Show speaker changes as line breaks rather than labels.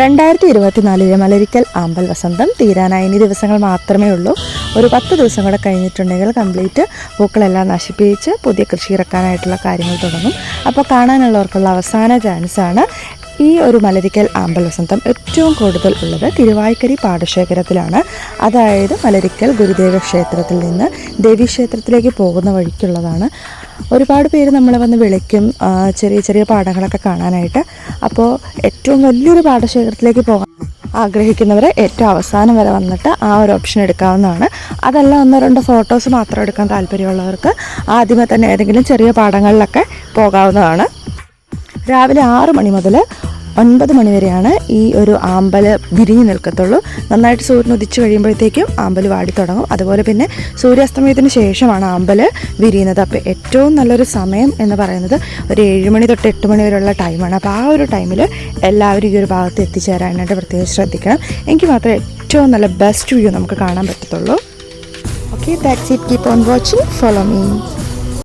രണ്ടായിരത്തി ഇരുപത്തിനാലിലെ മലരിക്കൽ ആമ്പൽ വസന്തം തീരാനായി ഇനി ദിവസങ്ങൾ മാത്രമേ ഉള്ളൂ. ഒരു പത്ത് ദിവസം കൂടെ കഴിഞ്ഞിട്ടുണ്ടെങ്കിൽ കംപ്ലീറ്റ് പൂക്കളെല്ലാം നശിപ്പിച്ച് പുതിയ കൃഷി ഇറക്കാനായിട്ടുള്ള കാര്യങ്ങൾ തുടങ്ങും. അപ്പോൾ കാണാനുള്ളവർക്കുള്ള അവസാന ചാൻസാണ് ഈ ഒരു മലരിക്കൽ ആമ്പൽ വസന്തം ഏറ്റവും കൂടുതൽ ഉള്ളത് തിരുവായ്ക്കരി പാടശേഖരത്തിലാണ്. അതായത് മലരിക്കൽ ഗുരുദേവ ക്ഷേത്രത്തിൽ നിന്ന് ദേവീക്ഷേത്രത്തിലേക്ക് പോകുന്ന വഴിക്കുള്ളതാണ്. ഒരുപാട് പേര് നമ്മളെ വന്ന് വിളിക്കും ചെറിയ ചെറിയ പാടങ്ങളൊക്കെ കാണാനായിട്ട്. അപ്പോൾ ഏറ്റവും വലിയൊരു പാടശേഖരത്തിലേക്ക് പോകാൻ ആഗ്രഹിക്കുന്നവർ ഏറ്റവും അവസാനം വരെ വന്നിട്ട് ആ ഒരു ഓപ്ഷൻ എടുക്കാവുന്നതാണ്. അതല്ല ഒന്നോ രണ്ടോ ഫോട്ടോസ് മാത്രം എടുക്കാൻ താല്പര്യമുള്ളവർക്ക് ആദ്യമേ തന്നെ ഏതെങ്കിലും ചെറിയ പാടങ്ങളിലൊക്കെ പോകാവുന്നതാണ്. രാവിലെ ആറ് മണി മുതൽ ഒൻപത് മണിവരെയാണ് ഈ ഒരു ആമ്പൽ വിരിഞ്ഞു നിൽക്കത്തുള്ളൂ. നന്നായിട്ട് സൂര്യൻ ഉദിച്ചു കഴിയുമ്പോഴത്തേക്കും ആമ്പൽ വാടി തുടങ്ങും. അതുപോലെ പിന്നെ സൂര്യാസ്തമയത്തിന് ശേഷമാണ് ആമ്പൽ വിരിയുന്നത്. അപ്പോൾ ഏറ്റവും നല്ലൊരു സമയം എന്ന് പറയുന്നത് ഒരു ഏഴ് മണി തൊട്ട് എട്ട് മണി വരെയുള്ള ടൈമാണ്. അപ്പോൾ ആ ഒരു ടൈമിൽ എല്ലാവരും ഈ ഒരു ഭാഗത്ത് എത്തിച്ചേരാനായിട്ട് പ്രത്യേകം ശ്രദ്ധിക്കണം. എനിക്ക് മാത്രമേ ഏറ്റവും നല്ല ബെസ്റ്റ് വ്യൂ നമുക്ക് കാണാൻ പറ്റത്തുള്ളൂ. Okay that's it keep on watching follow me